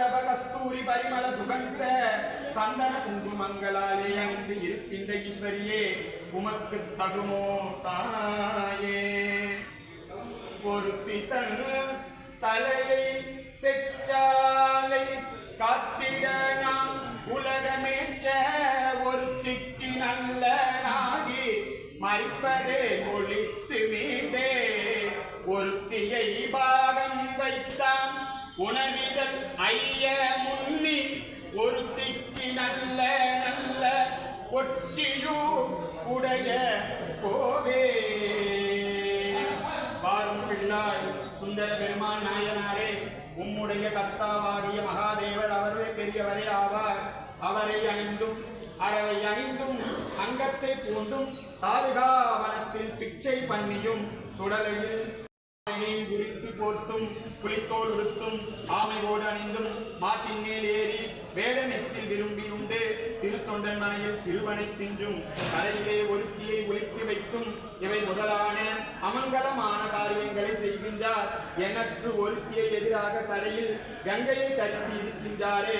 பரிமள சுகந்த சந்தன குங்குமங்களாலே அணிந்து இருக்கின்ற ஈஸ்வரியே உமக்கு தகுமோ தாயே. பொறுப்பித்தன் தலையை செற்றாலை காத்திட நாம் உலகமேற்ற ஒரு ஒருத்திக்கு நல்ல நாகி மறிப்பதே ஒழித்து மீண்டே ஒருத்தியை பாகம் வைத்தான் உணர் ஒற்றியூ உடைய கோவே. பாரும் பிள்ளாய் சுந்தர பெருமான் நாயனாரே உம்முடைய கர்த்தாவாகிய மகாதேவர் அவரே பெரியவரே ஆவார். அவரை அணிந்தும் அறவை அணிந்தும் அங்கத்தை பூண்டும் தாருகாவனத்தில் பிச்சை பண்ணியும் சுடலையில் ஆமையை உரித்து போர்த்தும் புலித்தோல் உடுத்தும் ஆமையோடு அணிந்தும் மாட்டின் மேல் ஏறி வேட நெச்சில் விரும்பி சிறு தொண்டனாயில் மனையில் சிறுவனை தின்றும் கரையிலே ஒருத்தியை ஒழித்து வைக்கும் இவை முதலாக அமங்கலமான காரியங்களை செய்கின்றார். எனக்கு ஒருத்தியை எதிராக சடையில் கங்கையை தடுத்து இருக்கின்றாரே.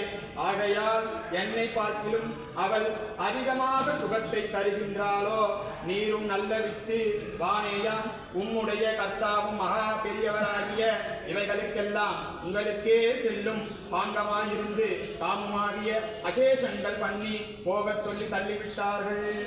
ஆகையால் என்னை பார்க்கிலும் அவள் அதிகமாக சுகத்தை தருகின்றாளோ. நீரும் நல்ல வித்து வானேயம் உம்முடைய கத்தாவும் மகா பெரியவராகிய இவைகளுக்கெல்லாம் உங்களுக்கே செல்லும் பாங்கமாயிருந்து தாமுமாகிய அசேஷங்கள் பண்ணி போகச் சொல்லி தள்ளிவிட்டார்கள்.